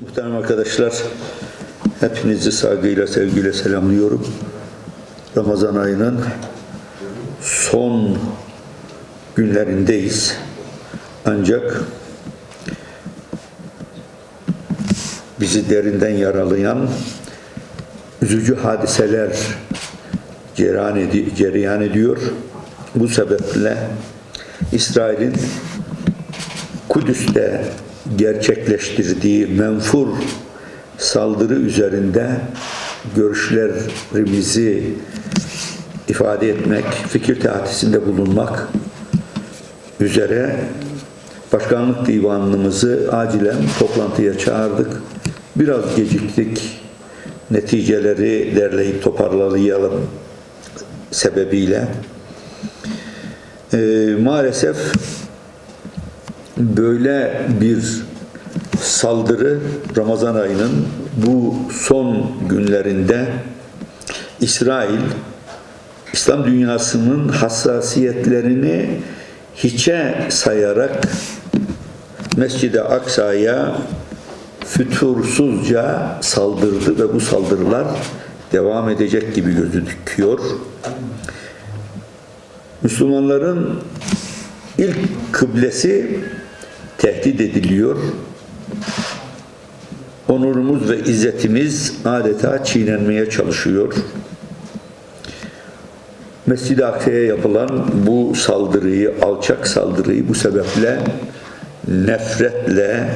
Muhterem arkadaşlar, hepinizi saygıyla, sevgiyle selamlıyorum. Ramazan ayının son günlerindeyiz. Ancak bizi derinden yaralayan üzücü hadiseler cereyan, edi- cereyan ediyor. Bu sebeple İsrail'in Kudüs'te gerçekleştirdiği menfur saldırı üzerinde görüşlerimizi ifade etmek, fikir teatisinde bulunmak üzere Başkanlık Divanlığımızı acilen toplantıya çağırdık. Biraz geciktik. Neticeleri derleyip toparlayalım sebebiyle. Ee, maalesef böyle bir saldırı Ramazan ayının bu son günlerinde İsrail İslam dünyasının hassasiyetlerini hiçe sayarak Mescid-i Aksa'ya fütursuzca saldırdı ve bu saldırılar devam edecek gibi gözüküyor. Müslümanların ilk kıblesi tehdit ediliyor. Onurumuz ve izzetimiz adeta çiğnenmeye çalışıyor. Mescid-i Aksa'ya yapılan bu saldırıyı, alçak saldırıyı bu sebeple nefretle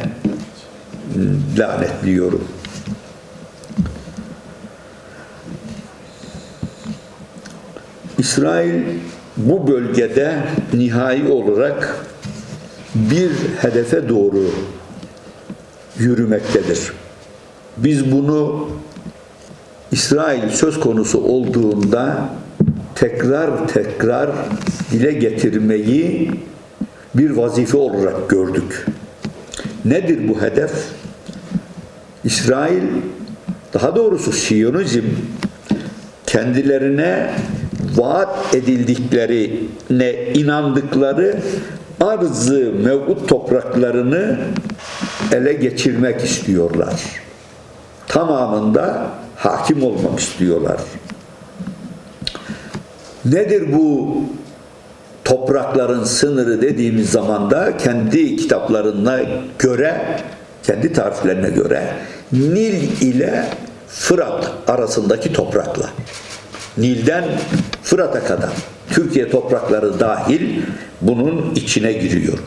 lanetliyorum. İsrail bu bölgede nihai olarak bir hedefe doğru yürümektedir. Biz bunu İsrail söz konusu olduğunda tekrar tekrar dile getirmeyi bir vazife olarak gördük. Nedir bu hedef? İsrail, daha doğrusu Siyonizm kendilerine vaat edildiklerine inandıkları arzı mevcut topraklarını ele geçirmek istiyorlar. Tamamında hakim olmak istiyorlar. Nedir bu toprakların sınırı dediğimiz zaman da kendi kitaplarına göre, kendi tariflerine göre Nil ile Fırat arasındaki toprakla. Nil'den Fırat'a kadar Türkiye toprakları dahil bunun içine giriyor.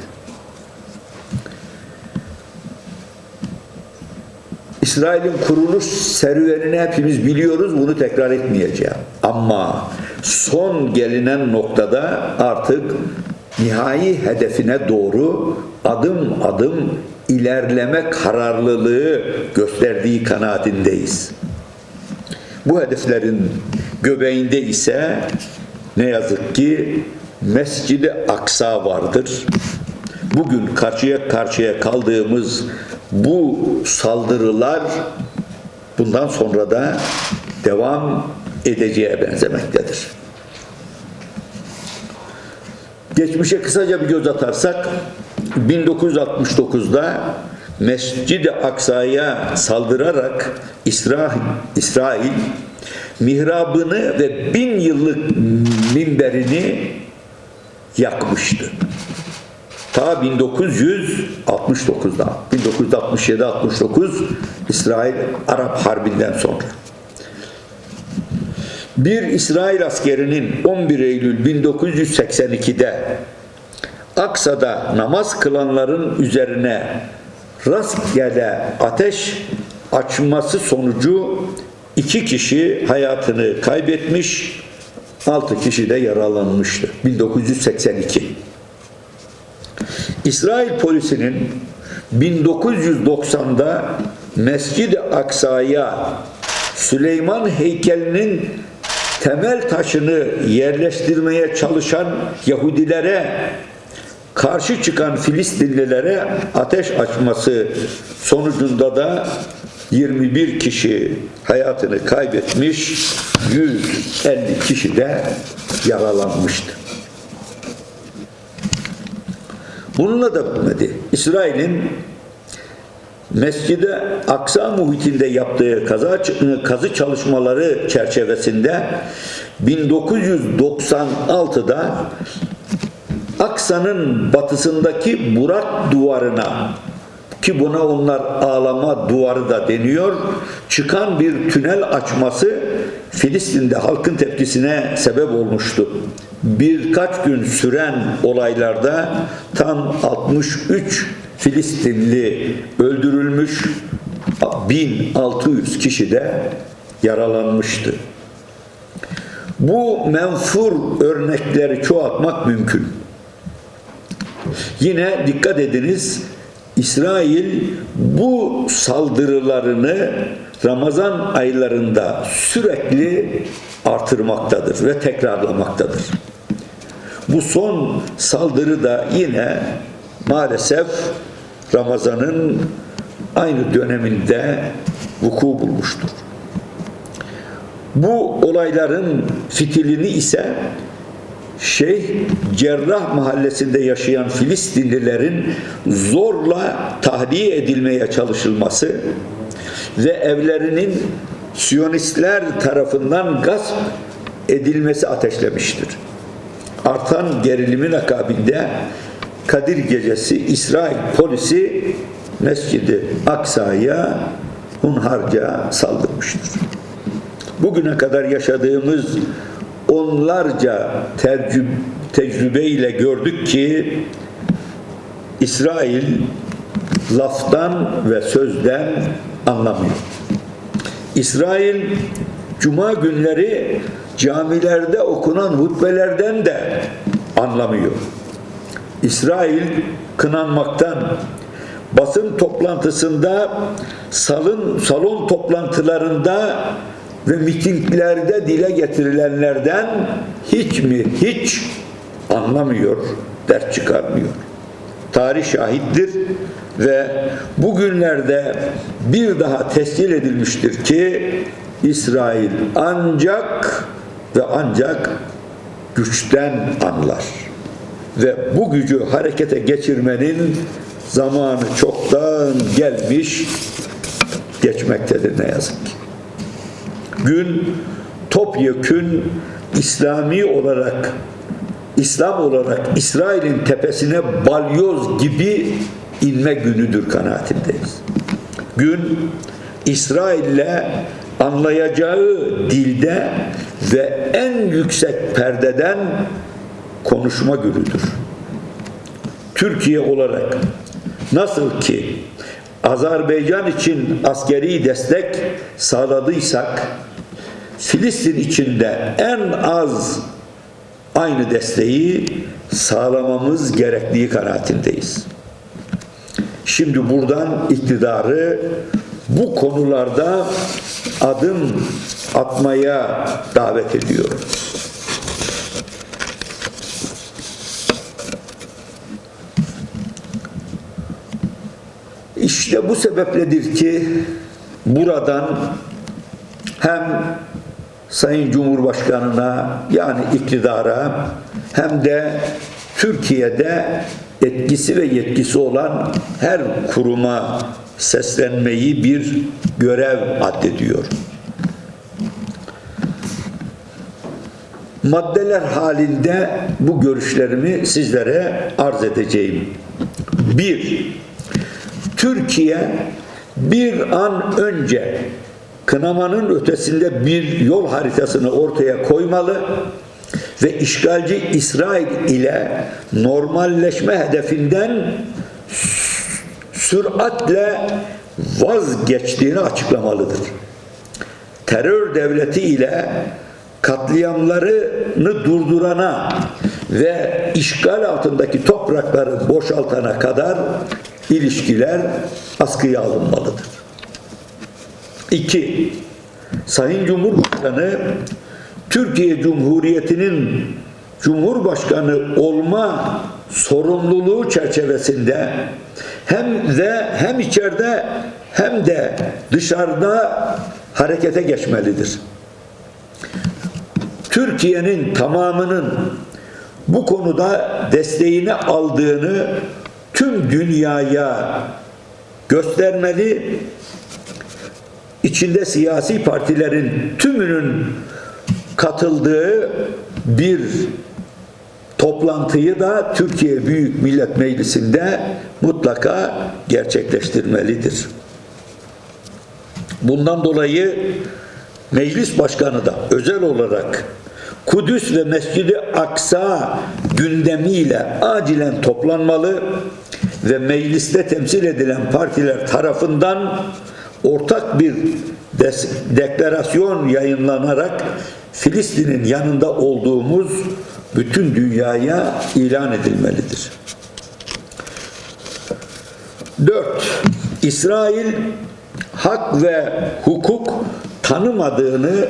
İsrail'in kuruluş serüvenini hepimiz biliyoruz, bunu tekrar etmeyeceğim. Ama son gelinen noktada artık nihai hedefine doğru adım adım ilerleme kararlılığı gösterdiği kanaatindeyiz. Bu hedeflerin göbeğinde ise ne yazık ki Mescid-i Aksa vardır. Bugün karşıya karşıya kaldığımız bu saldırılar bundan sonra da devam edeceğe benzemektedir. Geçmişe kısaca bir göz atarsak 1969'da Mescid-i Aksa'ya saldırarak İsrail, İsrail mihrabını ve bin yıllık minberini yakmıştı. Ta 1969'da, 1967-69 İsrail Arap Harbi'nden sonra. Bir İsrail askerinin 11 Eylül 1982'de Aksa'da namaz kılanların üzerine rastgele ateş açması sonucu iki kişi hayatını kaybetmiş, altı kişi de yaralanmıştı. 1982. İsrail polisinin 1990'da Mescid-i Aksa'ya Süleyman heykelinin temel taşını yerleştirmeye çalışan Yahudilere karşı çıkan Filistinlilere ateş açması sonucunda da 21 kişi hayatını kaybetmiş, 150 kişi de yaralanmıştı. Bununla da bitmedi. İsrail'in Mescid-i Aksa muhitinde yaptığı kaza, kazı çalışmaları çerçevesinde 1996'da Aksa'nın batısındaki Burak duvarına ki buna onlar ağlama duvarı da deniyor. Çıkan bir tünel açması Filistin'de halkın tepkisine sebep olmuştu. Birkaç gün süren olaylarda tam 63 Filistinli öldürülmüş, 1600 kişi de yaralanmıştı. Bu menfur örnekleri çoğaltmak mümkün. Yine dikkat ediniz İsrail bu saldırılarını Ramazan aylarında sürekli artırmaktadır ve tekrarlamaktadır. Bu son saldırı da yine maalesef Ramazan'ın aynı döneminde vuku bulmuştur. Bu olayların fitilini ise Şeyh Cerrah mahallesinde yaşayan Filistinlilerin zorla tahliye edilmeye çalışılması ve evlerinin Siyonistler tarafından gasp edilmesi ateşlemiştir. Artan gerilimin akabinde Kadir Gecesi İsrail polisi Mescid-i Aksa'ya hunharca saldırmıştır. Bugüne kadar yaşadığımız onlarca tercüb, tecrübeyle gördük ki İsrail laftan ve sözden anlamıyor. İsrail cuma günleri camilerde okunan hutbelerden de anlamıyor. İsrail kınanmaktan, basın toplantısında, salın, salon toplantılarında ve mitinglerde dile getirilenlerden hiç mi hiç anlamıyor, dert çıkarmıyor. Tarih şahittir ve bugünlerde bir daha tescil edilmiştir ki İsrail ancak ve ancak güçten anlar. Ve bu gücü harekete geçirmenin zamanı çoktan gelmiş geçmektedir ne yazık gün topyekün İslami olarak İslam olarak İsrail'in tepesine balyoz gibi inme günüdür kanaatindeyiz. Gün İsrail'le anlayacağı dilde ve en yüksek perdeden konuşma günüdür. Türkiye olarak nasıl ki Azerbaycan için askeri destek sağladıysak Filistin içinde en az aynı desteği sağlamamız gerektiği kanaatindeyiz. Şimdi buradan iktidarı bu konularda adım atmaya davet ediyorum. İşte bu sebepledir ki buradan hem Sayın Cumhurbaşkanı'na yani iktidara hem de Türkiye'de etkisi ve yetkisi olan her kuruma seslenmeyi bir görev addediyor. Maddeler halinde bu görüşlerimi sizlere arz edeceğim. Bir, Türkiye bir an önce kınamanın ötesinde bir yol haritasını ortaya koymalı ve işgalci İsrail ile normalleşme hedefinden süratle vazgeçtiğini açıklamalıdır. Terör devleti ile katliamlarını durdurana ve işgal altındaki toprakları boşaltana kadar ilişkiler askıya alınmalıdır. İki, Sayın Cumhurbaşkanı Türkiye Cumhuriyeti'nin Cumhurbaşkanı olma sorumluluğu çerçevesinde hem de hem içeride hem de dışarıda harekete geçmelidir. Türkiye'nin tamamının bu konuda desteğini aldığını tüm dünyaya göstermeli. İçinde siyasi partilerin tümünün katıldığı bir toplantıyı da Türkiye Büyük Millet Meclisi'nde mutlaka gerçekleştirmelidir. Bundan dolayı meclis başkanı da özel olarak Kudüs ve Mescid-i Aksa gündemiyle acilen toplanmalı ve mecliste temsil edilen partiler tarafından ortak bir deklarasyon yayınlanarak Filistin'in yanında olduğumuz bütün dünyaya ilan edilmelidir. 4. İsrail hak ve hukuk tanımadığını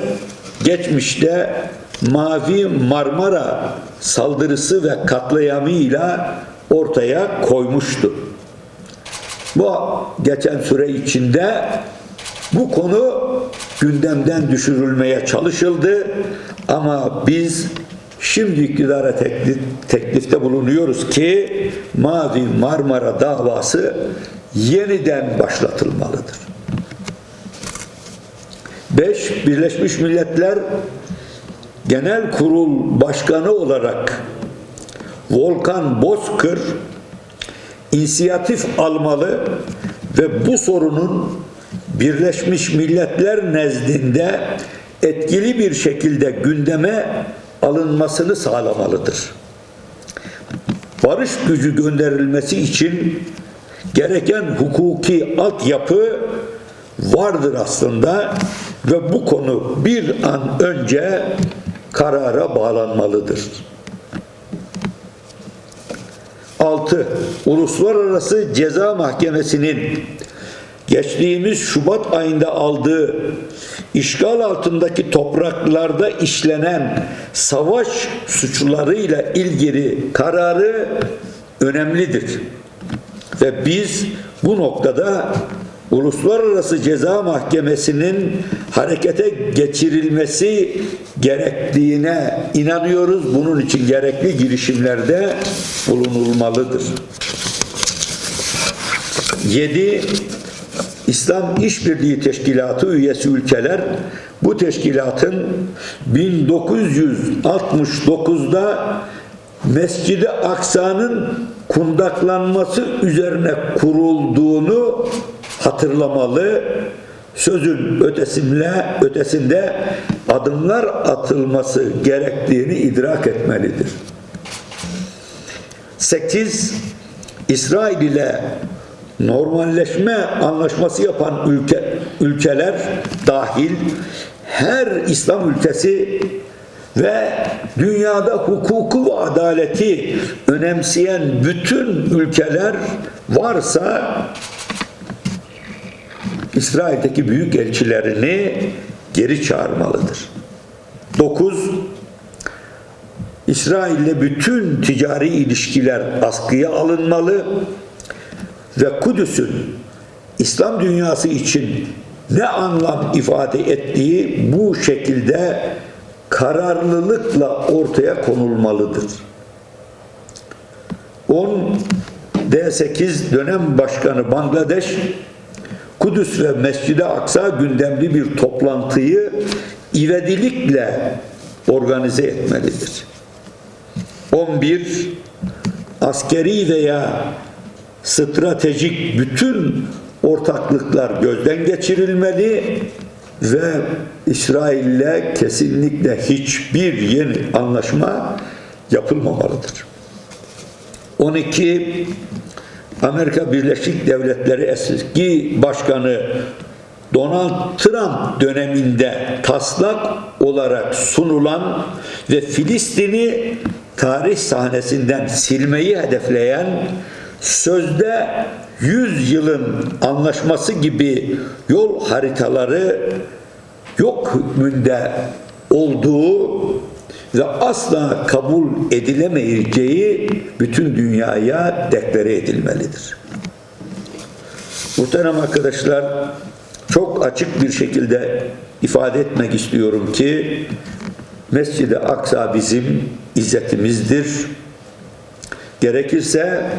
geçmişte Mavi Marmara saldırısı ve katliamıyla ortaya koymuştu. Bu geçen süre içinde bu konu gündemden düşürülmeye çalışıldı ama biz şimdi iktidara teklif, teklifte bulunuyoruz ki Mavi Marmara davası yeniden başlatılmalıdır. 5. Birleşmiş Milletler Genel Kurul Başkanı olarak Volkan Bozkır inisiyatif almalı ve bu sorunun Birleşmiş Milletler nezdinde etkili bir şekilde gündeme alınmasını sağlamalıdır. Barış gücü gönderilmesi için gereken hukuki altyapı vardır aslında ve bu konu bir an önce karara bağlanmalıdır. 6. Uluslararası Ceza Mahkemesi'nin geçtiğimiz Şubat ayında aldığı işgal altındaki topraklarda işlenen savaş suçlarıyla ilgili kararı önemlidir. Ve biz bu noktada Uluslararası Ceza Mahkemesi'nin harekete geçirilmesi gerektiğine inanıyoruz. Bunun için gerekli girişimlerde bulunulmalıdır. 7. İslam İşbirliği Teşkilatı üyesi ülkeler bu teşkilatın 1969'da Mescid-i Aksa'nın kundaklanması üzerine kurulduğunu hatırlamalı. Sözün ötesinde, ötesinde adımlar atılması gerektiğini idrak etmelidir. 8. İsrail ile normalleşme anlaşması yapan ülke, ülkeler dahil her İslam ülkesi ve dünyada hukuku ve adaleti önemseyen bütün ülkeler varsa İsrail'deki büyük elçilerini geri çağırmalıdır. 9. İsrail'le bütün ticari ilişkiler askıya alınmalı ve Kudüs'ün İslam dünyası için ne anlam ifade ettiği bu şekilde kararlılıkla ortaya konulmalıdır. 10 D8 dönem başkanı Bangladeş Kudüs ve Mescid-i Aksa gündemli bir toplantıyı ivedilikle organize etmelidir. 11 askeri veya stratejik bütün ortaklıklar gözden geçirilmeli ve İsrail'le kesinlikle hiçbir yeni anlaşma yapılmamalıdır. 12 Amerika Birleşik Devletleri eski başkanı Donald Trump döneminde taslak olarak sunulan ve Filistin'i tarih sahnesinden silmeyi hedefleyen sözde 100 yılın anlaşması gibi yol haritaları yok hükmünde olduğu ve asla kabul edilemeyeceği bütün dünyaya deklare edilmelidir. Muhterem arkadaşlar, çok açık bir şekilde ifade etmek istiyorum ki Mescid-i Aksa bizim izzetimizdir. Gerekirse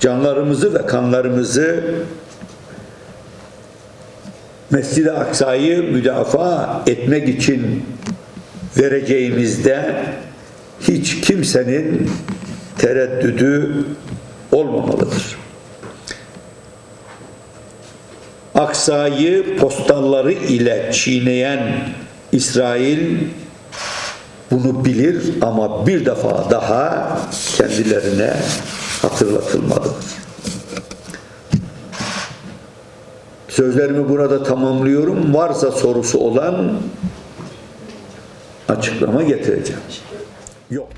canlarımızı ve kanlarımızı Mescid-i Aksa'yı müdafaa etmek için vereceğimizde hiç kimsenin tereddüdü olmamalıdır. Aksa'yı postalları ile çiğneyen İsrail bunu bilir ama bir defa daha kendilerine hatırlatılmalıdır. Sözlerimi burada tamamlıyorum. Varsa sorusu olan açıklama getireceğim. Yok.